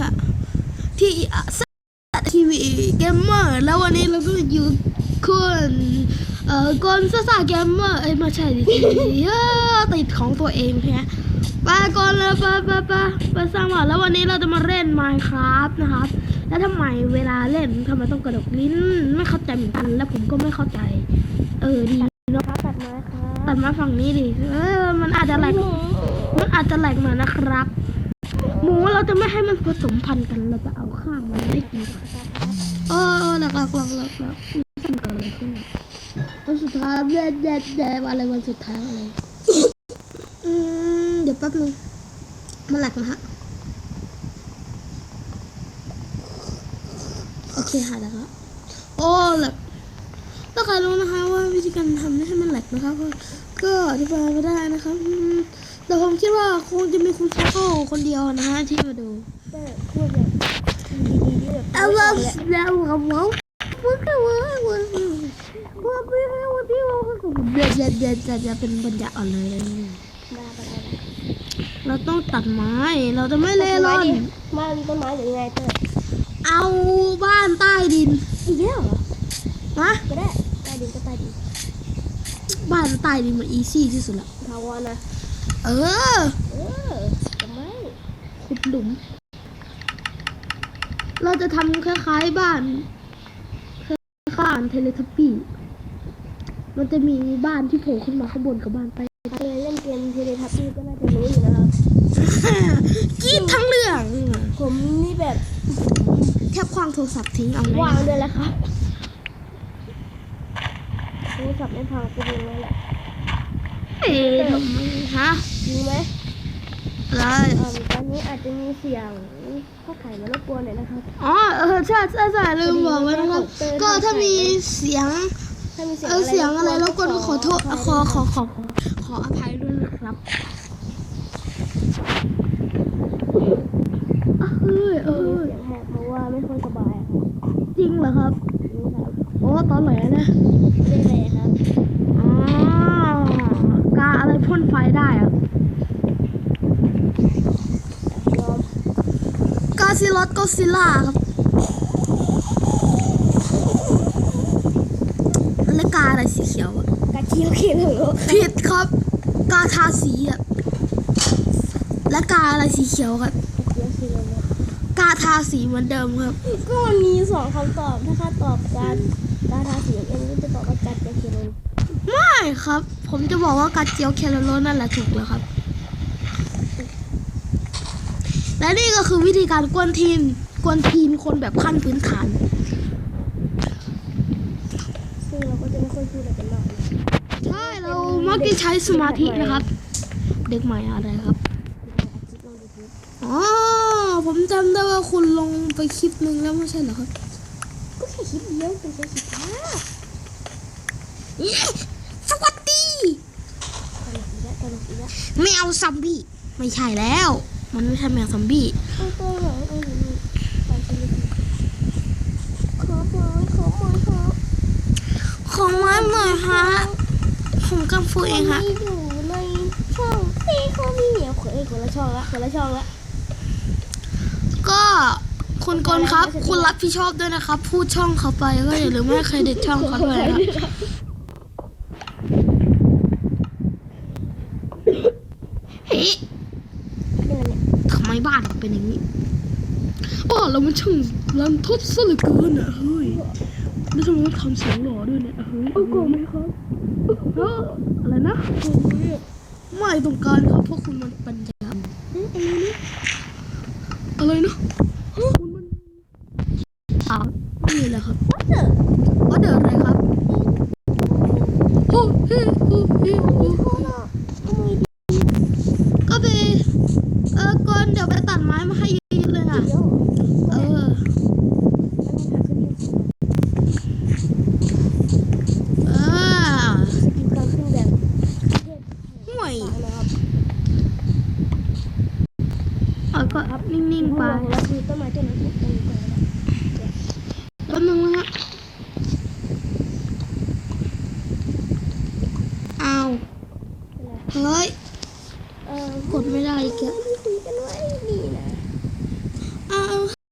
ค่ะ ที่ทีวีเกมเมอร์แล้ววันนี้เราก็อยู่คุณเอ่อกอนซ่าซ่าเกมเมอร์เอ้ยไม่ใช่ดิเออติดของตัวเองแฮะไปก่อนเลยไปไปไปไปสร้างหมดแล้ววันนี้เราจะมาเล่น Minecraft นะครับ แล้วทำไมเวลาเล่นทำไมต้องกระดกลิ้นไม่เข้าใจเหมือนกัน แล้วผมก็ไม่เข้าใจ เออดีเนาะครับตัดม้ครับตัดมาฝั่งนี้ดิเออมันอาจจะแหลกมันอาจจะแหลกหน่อยนะครับ หมูเราจะไม่ให้มันผสมพันธุ์กันเราจะเอาข้างมันได้กินเออหลักหลักหลักหลักหลักมันเกิดอะไรขึ้นวันสุดท้ายเด็ดเด็ดเด็ดอะไรวันสุดท้ายอะไรอืมเดี๋ยวแป๊บนึงมันแหลกนะฮะโอเคหายแล้วครับโอ้แหลกถ้าใครรู้นะคะว่าวิธีการทำให้มันแหลกนะคะก็ก็อธิบายไม่ได้นะครับ แต่ผมคิดว่าคงจะมีคุณซักโก้คนเดียวนะฮะที่มาดูเอาว่าแล้วกับเราพูดกันว่าว่าว่าไม่ให้วันที่เราเด็ดเด็ดเด็ดจะจะเป็นบรรยากาศเลยมาก็ได้นะเราต้องตัดไม้ เราจะไม่เล่ร่อนมามีต้นไม้หรือยังไงเต้ยเอาบ้านใต้ดินอีกแล้วเหรอนะก็ได้ใต้ดินก็ใต้ดิน บ้านใต้ดินมันอีซี่ที่สุดละทาวรนะ เออ เออจะไม่ขุดหลุม เราจะทำคล้ายๆบ้านคล้ายๆบ้านเทเลทัปปี้มันจะมีบ้านที่โผล่ขึ้นมาข้างบนกับบ้านใต้เคยเล่นเกมเทเลทับบี้ก็น่าจะรู้อยู่นะครับกรีดทั้งเรื่อง ผมนี่แบบแทบคว้างโทรศัพท์ทิ้งเอาวางเลยแหละครับโทรศัพท์ไม่พังไปยิงเลยแหละ เอ๊ะทำไมฮะยิงไหมอะไรเออตอนนี้อาจจะมีเสียงข้าวไข่มารบกวนหน่อยนะครับอ๋อเออใช่ใช่ใช่ลืมบอกไว้นะครับ ก็ถ้ามีเสียงถ้ามีเสียงเออเสียงอะไรแล้วก็บขอโทษขอขอขอขออภัยด้วยนะครับเอ้ยเอเอออเสียงแหบเพราะว่าไม่ค่อยสบายอะครับจริงเหรอครับนี่ครับโอ้ตอนไหนนะ เล่นอะไรครับ อ๋อกาอะไรพ่นไฟได้อะ ยอม กา ซิลอสก็ซิล่าครับแล้วกาอะไรสีเขียวอะกระเจียวเขียวเหรอผิดครับ กาทาสีอะและกาอะไรสีเขียวครับกระเจียวเขียวเหรอกาทาสีเหมือนเดิมครับ ก็มันมีสองคำตอบ ถ้าข้าตอบการการทาสีเอ็มก็จะตอบว่าการกระเจียวไม่ครับ ผมจะบอกว่ากาเจียวแคโรโลนั่นแหละถูกแล้วครับ และนี่ก็คือวิธีการกวนทีนกวนทีนคนแบบขั้นพื้นฐานซึ่งเราก็จะไม่ค่อยพูดอะไรกันมากนะใช่เรามักจะใช้สมาธินะครับ เด็กใหม่อะไรครับอาทิตย์ลองดูคลิปอ๋อผมจำได้ว่าคุณลงไปคลิปหนึ่งแล้วไม่ใช่เหรอครับก็แค่คลิปเดียวเป็นแค่สิบห้าสวัสดีตลกอีกแล้วตลกอีกแล้วแมวซอมบี้ไม่ใช่แล้ว มันไม่ใช่แมวซอมบี้เอาตัวหลังเอาอยู่นี่ตามไปเลยขอไม้ขอไม้ขอของไม้เหน่อยฮะผมกังฟูเองฮะอยู่ในช่องพี่เขามีเหนียวเขยคนละช่องละคนละช่องละก็คุณกลครับ คุณรับผิดชอบด้วยนะครับ พูดช่องเขาไปก็อย่าลืมให้เครดิตช่องเขาด้วยนะเฮ้ย เป็นอะไรเนี่ย ทำไมบ้านเป็นอย่างนี้บ้านเรามันช่างรันทดซะเหลือเกินอะเฮ้ยแล้วทำไมต้องทำเสียงหล่อด้วยเนี่ยเฮ้ยเอากงไหมครับอะไรนะโกงไหมอะไม่ต้องการครับเพราะคุณมันปัญญาอะไรนี่ยอะไรนะคุณมันอ่าไม่มีอะครับวัดเดอร์ว่าเดินอะไรครับโอ้เฮ้โอ้เฮ้โอ้เข มาให้เยอะๆเลยอะ เออ เออห่วยเอาก็นิ่งๆไปแป๊บนึงนะฮะเอาเฮ้ย กดไม่ได้อีกแล้วกันไว้นี่นะ tchau.